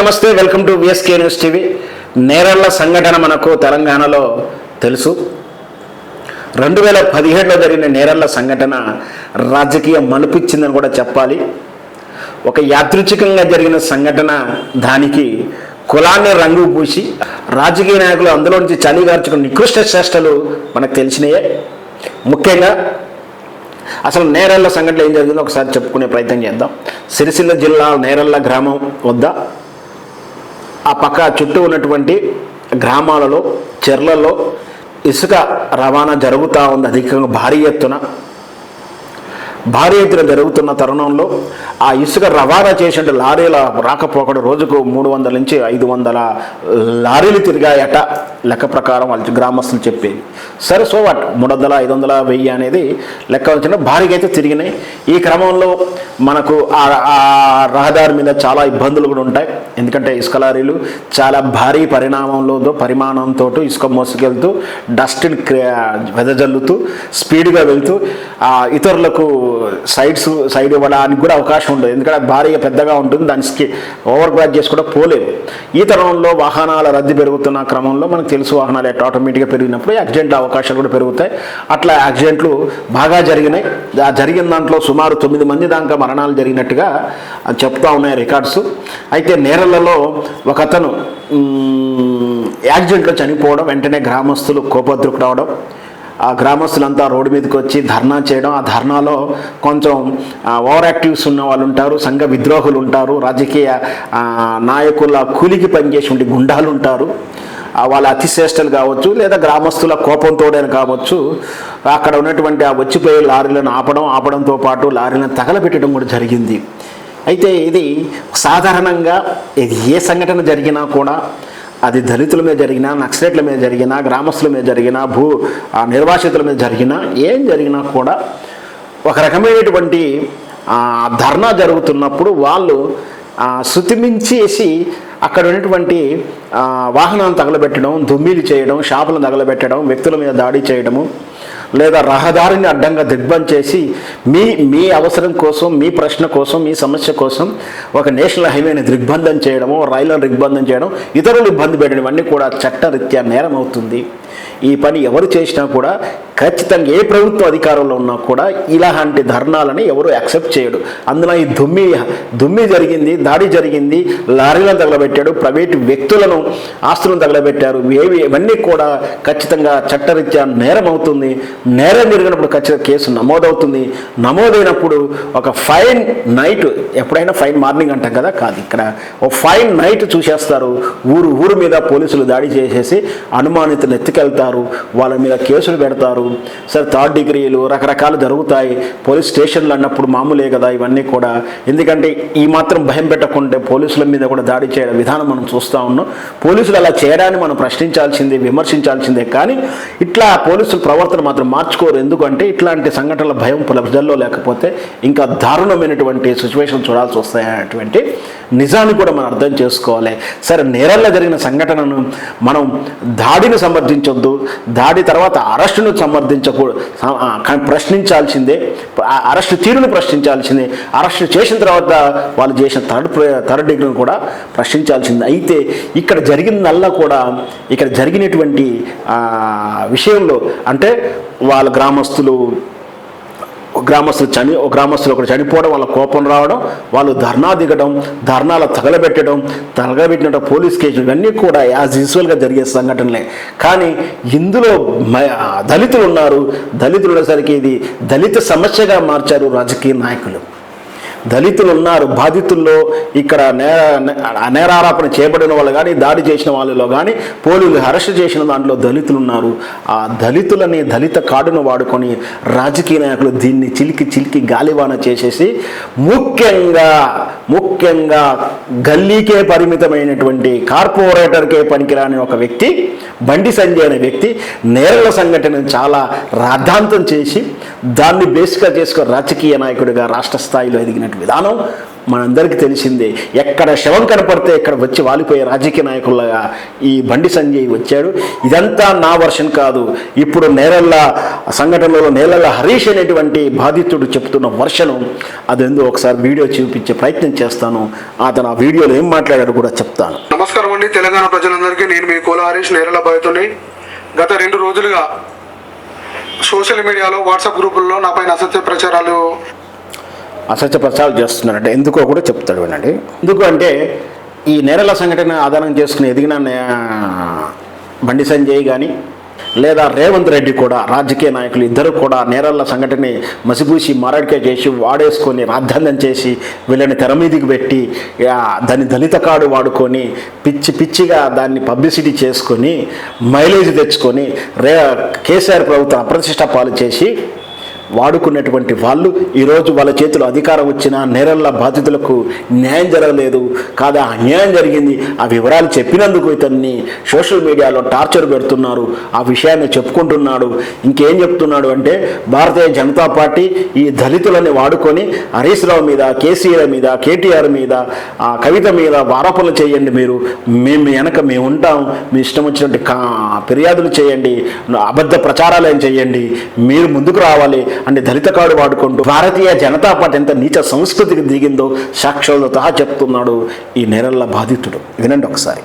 Namaste welcome to VSK news TV నేరళ్ళ సంఘటన మనకు తెలంగాణలో తెలుసు. రెండు వేల పదిహేడులో జరిగిన నేరళ్ళ సంఘటన రాజకీయ మలుపిచ్చిందని కూడా చెప్పాలి. ఒక యాదృచ్ఛికంగా జరిగిన సంఘటన దానికి కులాన్ని రంగు పూసి రాజకీయ నాయకులు అందులో నుంచి చలిగార్చుకున్న నికృష్ట చేష్టలు మనకు తెలిసినాయే. ముఖ్యంగా అసలు నేరళ్ళ సంఘటన ఏం జరిగిందో ఒకసారి చెప్పుకునే ప్రయత్నం చేద్దాం. సిరిసిల్ల జిల్లా నేరళ్ళ గ్రామం వద్ద ఆ పక్క చుట్టూ ఉన్నటువంటి గ్రామాలలో చెర్లలో ఇసుక రవాణా జరుగుతూ ఉంది అధికంగా భారీ ఎత్తున. భారీ ఎత్తున జరుగుతున్న తరుణంలో ఆ ఇసుక రవాణా చేసిన లారీల రాకపోకడు రోజుకు మూడు వందల నుంచి ఐదు వందల లారీలు తిరిగాయట. లెక్క ప్రకారం వాళ్ళు గ్రామస్తులు చెప్పేది. సరే సో వాట్ మూడు వందల ఐదు వందల వెయ్యి అనేది లెక్క వచ్చిన భారీగా అయితే తిరిగినాయి. ఈ క్రమంలో మనకు ఆ రహదారి మీద చాలా ఇబ్బందులు కూడా ఉంటాయి. ఎందుకంటే ఇసుక లారీలు చాలా భారీ పరిణామంలో పరిమాణంతో ఇసుక మోసుకెళ్తూ డస్ట్ని వెదజల్లుతూ స్పీడ్గా వెళ్తూ ఇతరులకు సైడ్స్ సైడ్ ఇవ్వడానికి కూడా అవకాశం ఉండదు. ఎందుకంటే భారీగా పెద్దగా ఉంటుంది. దానికి ఓవర్ గ్రాడ్ చేసి కూడా పోలేదు. ఈ తరంలో వాహనాల రద్దీ పెరుగుతున్న క్రమంలో మనకు తెలుసు వాహనాలు ఎట్లా ఆటోమేటిక్గా పెరిగినప్పుడు యాక్సిడెంట్ల అవకాశాలు కూడా పెరుగుతాయి. అట్లా యాక్సిడెంట్లు బాగా జరిగినాయి. ఆ జరిగిన దాంట్లో సుమారు తొమ్మిది మంది దాకా మరణాలు జరిగినట్టుగా చెప్తా ఉన్నాయి రికార్డ్స్ అయితే నేరలలో ఒక అతను యాక్సిడెంట్లో చనిపోవడం వెంటనే గ్రామస్తులు కోపద్రుకు రావడం ఆ గ్రామస్తులంతా రోడ్డు మీదకి వచ్చి ధర్నా చేయడం ఆ ధర్నాలో కొంచెం ఓవర్ యాక్టివ్స్ ఉన్న వాళ్ళు ఉంటారు సంఘ విద్రోహులు ఉంటారు రాజకీయ నాయకుల కూలికి పనిచేసి ఉండే గుండాలు ఉంటారు. వాళ్ళ అతిశ్రేష్టలు కావచ్చు లేదా గ్రామస్తుల కోపంతోడని కావచ్చు అక్కడ ఉన్నటువంటి ఆ వచ్చిపోయే లారీలను ఆపడం ఆపడంతో పాటు లారీలను తగలబెట్టడం కూడా జరిగింది. అయితే ఇది సాధారణంగా ఇది ఏ సంఘటన జరిగినా కూడా అది దళితుల మీద జరిగినా నక్సలైట్ల మీద జరిగినా గ్రామస్తుల మీద జరిగినా భూ నిర్వాసితుల మీద జరిగినా ఏం జరిగినా కూడా ఒక రకమైనటువంటి ధర్నా జరుగుతున్నప్పుడు వాళ్ళు శృతిమించేసి అక్కడ ఉన్నటువంటి వాహనాలను తగలబెట్టడం దుమ్మిలు చేయడం షాపులను తగలబెట్టడం వ్యక్తుల మీద దాడి చేయడము లేదా రహదారిని అడ్డంగా దిగ్బంధం చేసి మీ మీ అవసరం కోసం మీ ప్రశ్న కోసం మీ సమస్య కోసం ఒక నేషనల్ హైవేని దిగ్బంధం చేయడము రైళ్ళను దిగ్బంధం చేయడం ఇతరులు ఇబ్బంది పెట్టడం ఇవన్నీ కూడా చట్టరీత్యా నేరం అవుతుంది ఈ పని ఎవరు చేసినా కూడా ఖచ్చితంగా ఏ ప్రభుత్వ అధికారంలో ఉన్నా కూడా ఇలాంటి ధర్నాలని ఎవరు యాక్సెప్ట్ చేయడు. అందులో ఈ దుమ్మి దుమ్మి జరిగింది దాడి జరిగింది లారీలను తగలబెట్టాడు ప్రైవేటు వ్యక్తులను ఆస్తులను తగలబెట్టారు ఏవి ఇవన్నీ కూడా ఖచ్చితంగా చట్టరీత్యా నేరం అవుతుంది. నేరం జరిగినప్పుడు ఖచ్చితంగా కేసు నమోదవుతుంది. నమోదైనప్పుడు ఒక ఫైన్ నైట్ ఎప్పుడైనా ఫైన్ మార్నింగ్ అంటాం కదా కాదు ఇక్కడ ఓ ఫైన్ నైట్ చూసేస్తారు. ఊరు ఊరు మీద పోలీసులు దాడి చేసేసి అనుమానితులు తీసుకెళ్తారు వాళ్ళ మీద కేసులు పెడతారు. సరే థర్డ్ డిగ్రీలు రకరకాలు జరుగుతాయి. పోలీస్ స్టేషన్లు అన్నప్పుడు మామూలే కదా ఇవన్నీ కూడా. ఎందుకంటే ఈ మాత్రం భయం పెట్టకుంటే పోలీసుల మీద కూడా దాడి చేయడం విధానం మనం చూస్తూ ఉన్నాం. పోలీసులు అలా చేయడాన్ని మనం ప్రశ్నించాల్సిందే విమర్శించాల్సిందే. కానీ ఇట్లా పోలీసుల ప్రవర్తన మాత్రం మార్చుకోరు. ఎందుకంటే ఇట్లాంటి సంఘటనల భయం ప్రజల్లో లేకపోతే ఇంకా దారుణమైనటువంటి సిచ్యువేషన్ చూడాల్సి వస్తాయనేటువంటి నిజాన్ని కూడా మనం అర్థం చేసుకోవాలి. సరే నేరల్లో జరిగిన సంఘటనను మనం దాడిని సమర్థించొద్దు దాడి తర్వాత అరెస్టును సమర్థించకూడదు ప్రశ్నించాల్సిందే. అరెస్టు తీరును ప్రశ్నించాల్సిందే. అరెస్టు చేసిన తర్వాత వాళ్ళు చేసిన థర్డ్ ప్ర- థర్డ్ డిగ్రీని కూడా ప్రశ్నించాల్సిందే. అయితే ఇక్కడ జరిగిందల్లా కూడా ఇక్కడ జరిగినటువంటి విషయంలో అంటే వాళ్ళ గ్రామస్తులు గ్రామస్తులు చని గ్రామస్తులు ఒకరు చనిపోవడం వాళ్ళ కోపం రావడం వాళ్ళు ధర్నా దిగడం ధర్నాలు తగలబెట్టడం తగలబెట్టిన పోలీస్ కేసులు ఇవన్నీ కూడా యాజ్ యూజువల్గా జరిగే సంఘటనలే. కానీ ఇందులో దళితులు ఉన్నారు. దళితులు ఉండేసరికి ఇది దళిత సమస్యగా మార్చారు రాజకీయ నాయకులు. దళితులు ఉన్నారు బాధితుల్లో ఇక్కడ నేర నేరారోపణ చేయబడిన వాళ్ళు కానీ దాడి చేసిన వాళ్ళలో కానీ పోలీసులు అరెస్ట్ చేసిన దాంట్లో దళితులు ఉన్నారు ఆ దళితులని దళిత కార్డును వాడుకొని రాజకీయ నాయకులు దీన్ని చిలికి చిలికి గాలివాన చేసేసి ముఖ్యంగా ముఖ్యంగా గల్లీకే పరిమితమైనటువంటి కార్పొరేటర్కే పనికిరాని ఒక వ్యక్తి బండి సంజయ్ అనే వ్యక్తి నేరల సంఘటనను చాలా రాద్ధాంతం చేసి దాన్ని బేస్గా చేసుకుని రాజకీయ నాయకుడిగా రాష్ట్ర స్థాయిలో ఎదిగినటువంటి విధానం మనందరికీ తెలిసిందే. ఎక్కడ శవం కనపడితే ఇక్కడ వచ్చి వాలిపోయే రాజకీయ నాయకులుగా ఈ బండి సంజయ్ వచ్చాడు. ఇదంతా నా వర్షన్ కాదు. ఇప్పుడు నేలల్ల సంఘటనలో నేలల్ల హరీష్ అనేటువంటి బాధితుడు చెప్తున్న వర్షను అదెందో ఒకసారి వీడియో చూపించే ప్రయత్నం చేస్తాను. అతను ఆ వీడియోలో ఏం మాట్లాడాడు కూడా చెప్తాను. నమస్కారం అండి. తెలంగాణ ప్రజలందరికీ నేను మీ కోల హరీష్ నేరల బాధితుని గత రెండు రోజులుగా సోషల్ మీడియాలో వాట్సాప్ గ్రూపుల్లో నాపైన అసత్య ప్రచారాలు అసత్య ప్రచారాలు చేస్తున్నారంటే ఎందుకో కూడా చెప్తాడు వినండి. ఎందుకు అంటే ఈ నేరల సంఘటన ఆధారం చేసుకుని ఎదిగిన బండి సంజయ్ కానీ లేదా రేవంత్ రెడ్డి కూడా రాజకీయ నాయకులు ఇద్దరు కూడా నేరల్ల సంఘటనని మసిపూసి మారడికాయ చేసి వాడేసుకొని రాద్ధాంతం చేసి వీళ్ళని తెర మీదికి పెట్టి దాన్ని దళిత కార్డు వాడుకొని పిచ్చి పిచ్చిగా దాన్ని పబ్లిసిటీ చేసుకొని మైలేజ్ తెచ్చుకొని రే కేసీఆర్ ప్రభుత్వం అప్రతిష్ట పాలు చేసి వాడుకున్నటువంటి వాళ్ళు ఈరోజు వాళ్ళ చేతిలో అధికారం వచ్చిన నేరల్ల బాధితులకు న్యాయం జరగలేదు. కాదా అన్యాయం జరిగింది. ఆ వివరాలు చెప్పినందుకు ఇతన్ని సోషల్ మీడియాలో టార్చర్ పెడుతున్నారు. ఆ విషయాన్ని చెప్పుకుంటున్నాడు. ఇంకేం చెప్తున్నాడు అంటే భారతీయ జనతా పార్టీ ఈ దళితులని వాడుకొని హరీష్ రావు మీద కేసీఆర్ మీద కేటీఆర్ మీద ఆ కవిత మీద ఆరోపణలు చేయండి మీరు. మేము వెనక మేము ఉంటాం. మీ ఇష్టం వచ్చినట్టు కా ఫిర్యాదులు చేయండి. అబద్ధ ప్రచారాలు ఏం చేయండి. మీరు ముందుకు రావాలి. అంటే దళిత కార్డు వాడుకుంటూ భారతీయ జనతా పార్టీ ఎంత నీచ సంస్కృతికి దిగిందో సాక్షులతో చెప్తున్నాడు ఈ నేరల్ల బాధితుడు. వినండి ఒకసారి.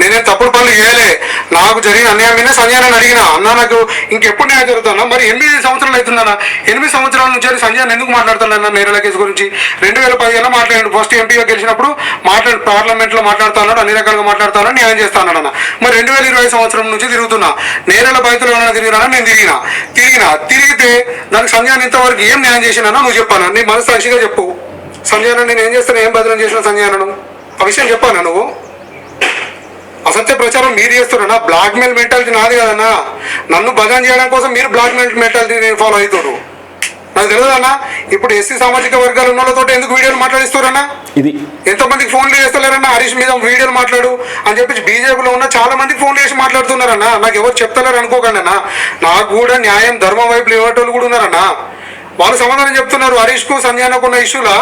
నేనే తప్పుడు పనులు చేయలే. నాకు జరిగిన అన్యాయం మీద సంజయ్ అని అడిగిన అన్న నాకు ఇంకెప్పుడు న్యాయం జరుగుతున్నా మరి ఎనిమిది సంవత్సరాలు అవుతుందన్న? ఎనిమిది సంవత్సరాల నుంచి అని సంజయ్ ఎందుకు మాట్లాడుతున్నాను నేరల కేసు గురించి? రెండు వేల పదిహేను మాట్లాడాడు. ఫస్ట్ ఎంపీగా గెలిచినప్పుడు మాట్లాడు పార్లమెంట్లో మాట్లాడుతున్నాడు అన్ని రకాలుగా మాట్లాడుతున్నాడు న్యాయం చేస్తాను అన్న మరి రెండు వేల ఇరవై సంవత్సరం నుంచి తిరుగుతున్నా. నేరల బాధితులు ఏమైనా తిరిగినా నేను తిరిగిన. తిరిగిన. తిరిగితే దానికి సంజయ్ ఇంతవరకు ఏం న్యాయం చేసినా నువ్వు చెప్పాను? నీ మనసు సాక్షిగా చెప్పు. సంజయ్ నేను ఏం చేస్తాను ఏం బదిలీ చేసిన సంజయ్ ఆ విషయం చెప్పాను నువ్వు? అసత్య ప్రచారం మీరు చేస్తున్నారా బ్లాక్ మెయిల్ మెంటాలిటీ నాది కదన్నా. నన్ను భజన చేయడం కోసం మీరు బ్లాక్ మెయిల్ మెంటాలిటీ ఫాలో అవుతారు నాకు తెలియదన్నా ఇప్పుడు ఎస్సీ సామాజిక వర్గాలు ఉన్న వాళ్ళతో ఎందుకు వీడియోలు మాట్లాడిస్తారన్నా ఇది. ఎంతమందికి ఫోన్లు చేస్తలేరన్నా హరీష్ మీద వీడియోలు మాట్లాడు అని చెప్పి బీజేపీలో ఉన్న చాలా మందికి ఫోన్లు చేసి మాట్లాడుతున్నారన్నా. నాకు ఎవరు చెప్తలేరు అనుకోకండి అన్న నాకు కూడా న్యాయం ధర్మం వైపు లేవటోళ్ళు కూడా ఉన్నారన్నా. వాళ్ళు సమాధానం చెప్తున్నారు. హరీష్కు సంజయ్ ఉన్న ఇష్యూలా?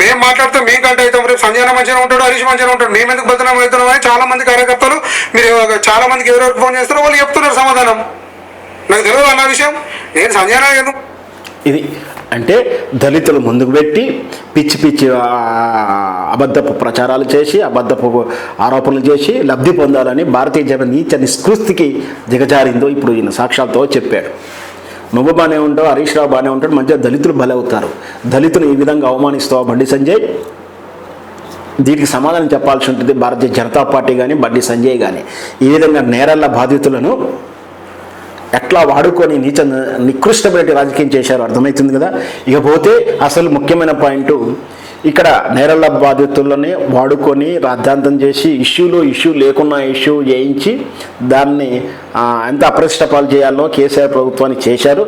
మేము మాట్లాడితే మేము కంటే అవుతాం రేపు సంజయ్ మంచిగా ఉంటాడు హరీష్ మంచిగా ఉంటాడు. మేము ఎందుకు బదనాం అవుతున్నాం అని చాలా మంది కార్యకర్తలు మీరు చాలా మందికి ఎవరెవరికి ఫోన్ చేస్తారో వాళ్ళు చెప్తున్నారు సమాధానం. నాకు తెలియదు అన్న విషయం. నేను సంజయ్ ఎందుకు? ఇది అంటే దళితులు ముందుకు పెట్టి పిచ్చి పిచ్చి అబద్ధపు ప్రచారాలు చేసి అబద్ధపు ఆరోపణలు చేసి లబ్ధి పొందాలని భారతీయ జన నీచ నిస్కృతికి దిగజారిందో ఇప్పుడు ఈయన సాక్ష్యాలతో చెప్పాడు నువ్వు బాగానే ఉంటావు హరీష్ రావు బాగానే ఉంటాడు మంచిగా దళితులు బలవుతారు. దళితులు ఈ విధంగా అవమానిస్తావు బండి సంజయ్? దీనికి సమాధానం చెప్పాల్సి ఉంటుంది భారతీయ జనతా పార్టీ కానీ బండి సంజయ్ కానీ ఈ విధంగా నేరాల బాధితులను ఎట్లా వాడుకొని నీచ నికృష్టమైన రాజకీయం చేశారో అర్థమవుతుంది కదా? ఇకపోతే అసలు ముఖ్యమైన పాయింట్ ఇక్కడ నేరల బాధితులని వాడుకొని రాద్ధాంతం చేసి ఇష్యూలో ఇష్యూ లేకున్నా ఇష్యూ చేయించి దాన్ని ఎంత అప్రతిష్టపాలు చేయాలో కేసీఆర్ ప్రభుత్వాన్ని చేశారు.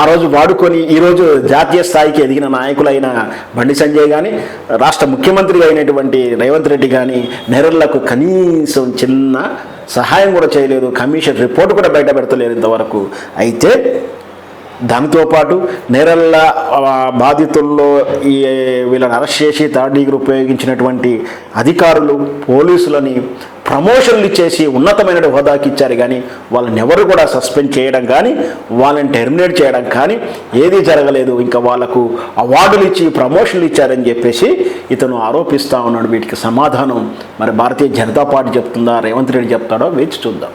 ఆ రోజు వాడుకొని ఈరోజు జాతీయ స్థాయికి ఎదిగిన నాయకులైన బండి సంజయ్ కానీ రాష్ట్ర ముఖ్యమంత్రి అయినటువంటి రేవంత్ రెడ్డి కానీ నెరళ్ళకు కనీసం చిన్న సహాయం కూడా చేయలేదు. కమిషన్ రిపోర్ట్ కూడా బయట పెడతలేదు ఇంతవరకు. అయితే దానితో పాటు నేరల్ల బాధితుల్లో ఈ వీళ్ళని అరెస్ట్ చేసి థర్డ్ డిగ్రీ ఉపయోగించినటువంటి అధికారులు పోలీసులని ప్రమోషన్లు ఇచ్చేసి ఉన్నతమైన హోదాకి ఇచ్చారు. కానీ వాళ్ళని ఎవరు కూడా సస్పెండ్ చేయడం కానీ వాళ్ళని టెర్మినేట్ చేయడం కానీ ఏది జరగలేదు. ఇంకా వాళ్ళకు అవార్డులు ఇచ్చి ప్రమోషన్లు ఇచ్చారని చెప్పేసి ఇతను ఆరోపిస్తూ ఉన్నాడు. వీటికి సమాధానం మరి భారతీయ జనతా పార్టీ చెప్తుందా రేవంత్ రెడ్డి చెప్తాడో వేచి చూద్దాం.